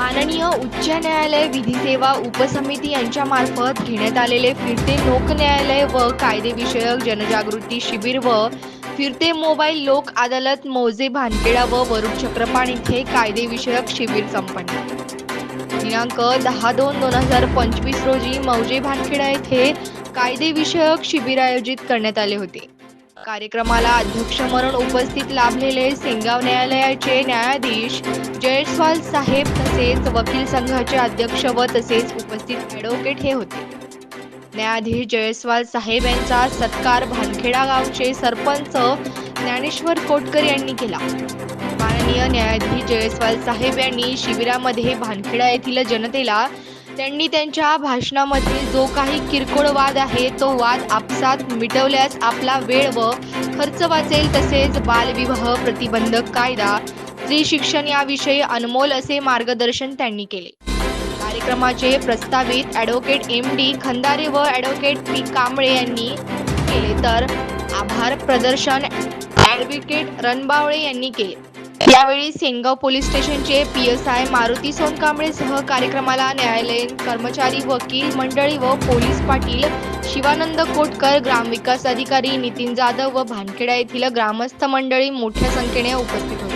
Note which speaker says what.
Speaker 1: माननीय उच्च न्यायालय विधी सेवा उपसमिती यांच्या मार्फत घेण्यात आलेले फिरते लोक न्यायालय व कायदेविषयक जनजागृती शिबिर व फिरते मोबाईल लोक अदालत मौजे भानखेडा व वरुड चक्रपाण इथे कायदेविषयक शिबिर संपन्न. दिनांक दहा दोन दोन हजार पंचवीस रोजी मौजे भानखेडा येथे कायदेविषयक शिबिर आयोजित करण्यात आले होते. कार्यक्रमाला अध्यक्ष म्हणून उपस्थित लाभलेले सेंगाव न्यायालयाचे न्यायाधीश जयस्वाल साहेब तसेच वकील संघाचे अध्यक्ष व तसेच उपस्थित ॲडव्होकेट हे होते. न्यायाधीश जयस्वाल साहेब यांचा सत्कार भानखेडा गावचे सरपंच ज्ञानेश्वर कोटकर यांनी केला. माननीय न्यायाधीश जयस्वाल साहेब यांनी शिबिरामध्ये भानखेडा येथील जनतेला त्यांनी त्यांच्या भाषणामध्ये जो काही किरकोळ वाद आहे तो वाद आपसात मिटवल्यास आपला वेळ व खर्च वाचेल तसेच बालविवाह प्रतिबंधक कायदा स्त्री शिक्षण याविषयी अनमोल असे मार्गदर्शन त्यांनी केले. कार्यक्रमाचे प्रस्तावित ॲडव्होकेट एम डी खंदारे व ॲडव्होकेट पी कांबळे यांनी केले तर आभार प्रदर्शन ॲडव्होकेट रणबावळे यांनी केले. यावेळी सेनगाव पोलीस स्टेशनचे पी एस आय मारुती सोनकांबळेसह कार्यक्रमाला न्यायालयीन कर्मचारी वकील मंडळी व पोलीस पाटील शिवानंद कोटकर ग्रामविकास अधिकारी नितीन जाधव व भानखेडा येथील ग्रामस्थ मंडळी मोठ्या संख्येने उपस्थित होते.